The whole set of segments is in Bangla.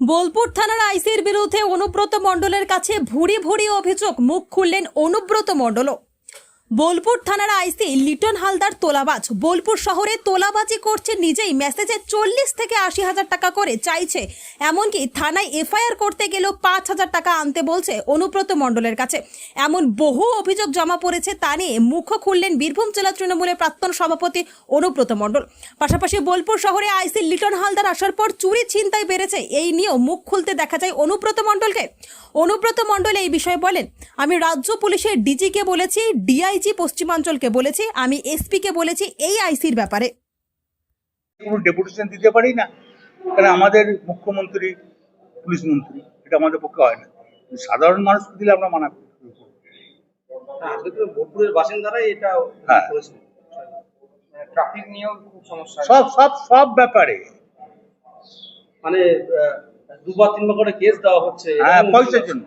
বোলপুর থানার আইসির বিরুদ্ধে অনুব্রত মণ্ডলের কাছে ভুরি ভুরি অভিযোগ। মুখ খুললেন অনুব্রত মণ্ডলও। বোলপুর থানার আইসি লিটন হালদার তোলাবাজ। বোলপুর শহরে তোলাবাজি করছে নিজেই। মেসেজে চল্লিশ থেকে আশি হাজার টাকা করে চাইছে। এমনকি থানায় এফআইআর করতে গেলেও পাঁচ হাজার টাকা আনতে বলছে অনুব্রত মণ্ডলের কাছে। এমন বহু অভিযোগ জমা পড়েছে তা নিয়ে মুখ খুললেন বীরভূম জেলা তৃণমূলের প্রাক্তন সভাপতি অনুব্রত মণ্ডল। পাশাপাশি বোলপুর শহরে আইসি লিটন হালদার আসার পর চুরি ছিনতাই বেড়েছে। এই নিয়েও মুখ খুলতে দেখা যায় অনুব্রত মণ্ডলকে। অনুব্রত মণ্ডল এই বিষয়ে বলেন, আমি রাজ্য পুলিশের ডিজিকে বলেছি ডিআইজি পশ্চিমাঞ্চলকে বলেছি আমি এসপিকে বলেছি এই আইসির ব্যাপারে। কোনো ডেপুটেশন দিতে পারি না? কারণ আমাদের মুখ্যমন্ত্রী পুলিশ মন্ত্রী এটা আমাদের পক্ষে হয় না। সাধারণ মানুষকে দিলে আমরা মানা করি। তো বোলপুরের বাসিন্দারাই এটা হ্যাঁ। ট্রাফিক নিয়েও খুব সমস্যা। সব সব সব ব্যাপারে। মানে দুবার তিনবার করে কেস দেওয়া হচ্ছে। হ্যাঁ পয়সার জন্য।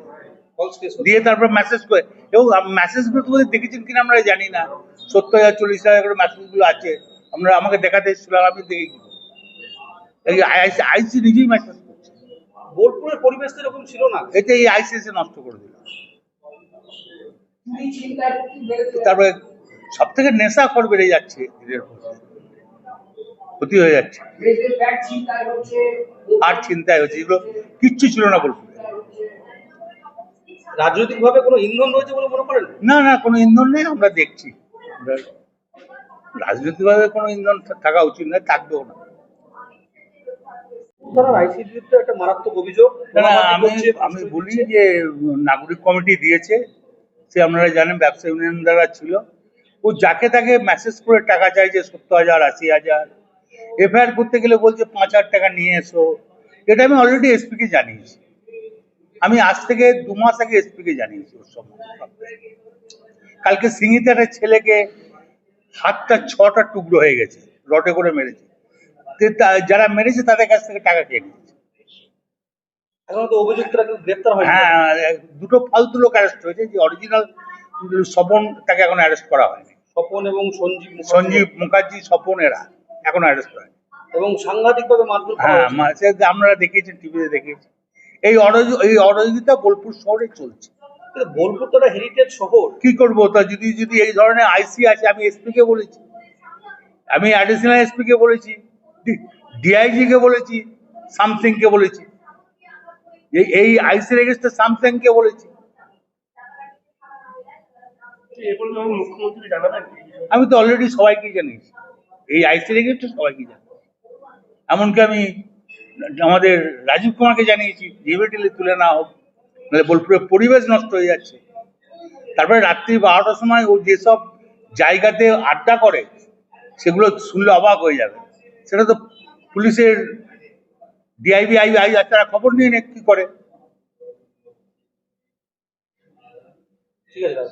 দিয়ে তারপর মেসেজ করে। এবং মেসেজগুলো তোমাদের দেখেছেন কিনা আমরা জানি না। সত্তর হাজার চল্লিশ হাজার করে মেসেজগুলো আছে। আমরা আমাকে দেখাতে এসেছিলাম আমি দেখে কি আইসি আইসি নিজেই মেসেজ করছে। বোলপুরের পরিবেশ তো এরকম ছিল না। এটা এই আইসিএসে নষ্ট করে দিল। তারপরে সব থেকে নেশা খর বেড়ে যাচ্ছে এদের ক্ষতি হয়ে যাচ্ছে। আর চিন্তায় হচ্ছে। এগুলো কিচ্ছু ছিল না বলব রাজনৈতিক ভাবে কোনো ইন্ধন রয়েছে বলে মনে করেন? না না কোনো ইন্ধন নেই আমরা দেখছি। রাজনৈতিকভাবে কোনো ইন্ধন থাকা উচিত নয় থাকবেও না। একটা মারাত্মক অভিযোগ। আমি বলি যে নাগরিক কমিটি দিয়েছে সে আপনারা জানেন ব্যবসা ইউনিয়ন দ্বারা ছিল। ও যাকে তাকে মেসেজ করে টাকা চাইছে সত্তর হাজার আশি হাজার। এফআইআর করতে গেলে বলছে পাঁচ হাজার টাকা নিয়ে এসো। এটা আমি অলরেডি এসপিকে জানিয়েছি। আমি আজ থেকে দু মাস আগে এসপিকে জানিয়েছি ওর সম্বন্ধে কালকে সিঙ্গিতে একটা ছেলেকে হাতটা ছটা টুকরো হয়ে গেছে রটে করে মেরেছে। যারা মেরেছে তাদের কাছ থেকে টাকা খেয়ে নিয়েছে। হ্যাঁ দুটো ফালতু লোক অ্যারেস্ট হয়েছে যে অরিজিনাল স্বপন তাকে এখন অ্যারেস্ট করা হয়নি। স্বপন এবং সঞ্জীব সঞ্জীব মুখার্জি স্বপন এরা এখন অ্যারেস্ট হয়নি। এবং সাংঘাতিক ভাবে মারধর হ্যাঁ আপনারা দেখিয়েছেন টিভিতে দেখিয়েছি। এই এই অরজিতা বোলপুর শহরে চলছে। বোলপুর তো একটা হেরিটেজ শহর। কি করব? তা যদি যদি এই ধরনের আইসি আছে আমি এসপি কে বলেছি। আমি অ্যাডিশনাল এসপি কে বলেছি ডিআইজি কে বলেছি সামথিং কে বলেছি। এই- এই আইসি রেজিস্টার সামথিং কে বলেছি। আমি তো অলরেডি সবাইকে জানিয়েছি। এই আইসি রেজিস্টার সবাইকে জানি এমনকি আমি আমাদের রাজীব কুমারকে জানিয়েছি জিবিটিলে তুলে না হোক নাহলে বোলপুরের পরিবেশ নষ্ট হয়ে যাচ্ছে। তারপরে রাত্রি বারোটার সময় ও যেসব জায়গাতে আড্ডা করে, সেগুলো শুনলে অবাক হয়ে যাবে। সেটা তো পুলিশের ডিআইবি আই আই তারা খবর নিয়ে নে কি করে। ঠিক আছে